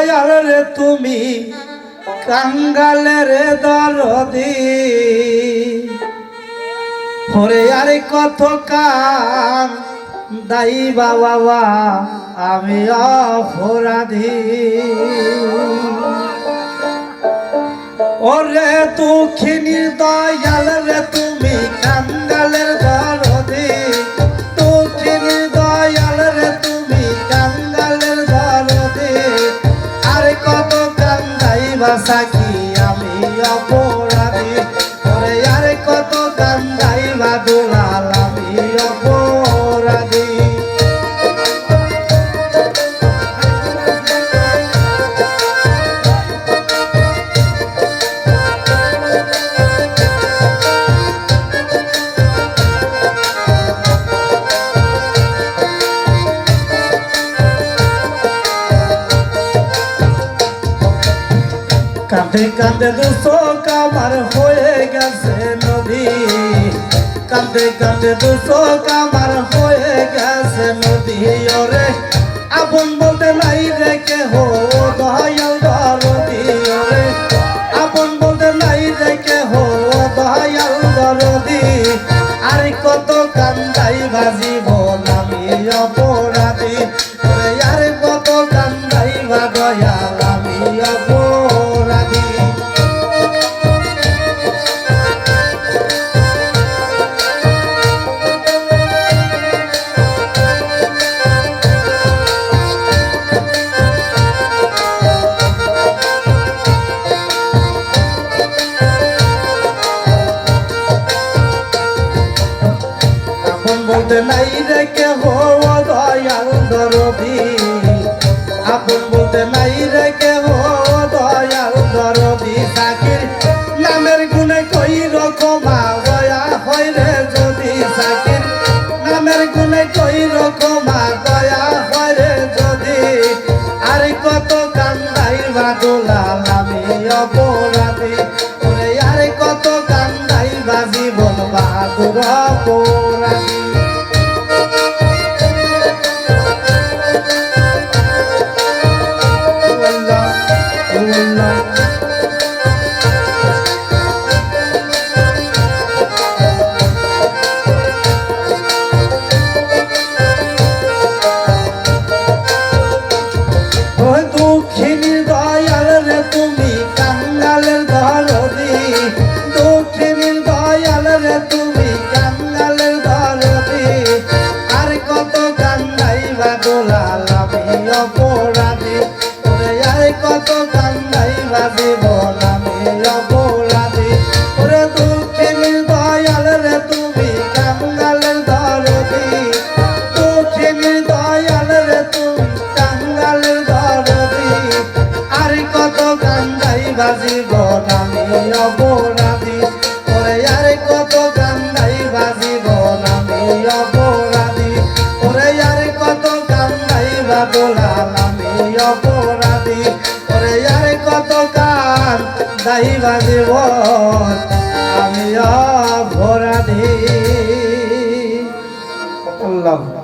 দয়াল রে তুমি কাঙ্গালের দরদি। হরে আরে কত কাম দাই বাবা আমি অপরাধী। ওরে দুঃখিনী দয়াল কান্দাই বাসা কি আমি অপরাধী কাঁদে কাঁদে দুশো কামার হয়ে গেছে নদী। কাঁদে কাঁদে দুশো কামার হয়ে গেছে নদী। ওরে, আপন বলতে নাই রেখে হো দয়াল দরদি। ওরে, আপন বলতে নাই রেখে হো দয়াল দরদি। আর কত কান্দাই বাজি বল আমি অপরাধী আর কত কান্দাই বা আমি অপরাধী। বলতে নাই রেখে হো দয়াল দরদি আপন বলতে নাই রেখে হো দয়াল দরদি সাকির নামের গুণে কই রকমা কান্দাই বাজিব আমি অপরাধী। ওরে, আর কত কান্দাই বাজিব আমি অপরাধী। ওরে, আর কত কান্দাই বাদলাল আমি অপরাধী। ওরে, আর কত কান দাই বাজিব আমি অপরাধী। আল্লাহ।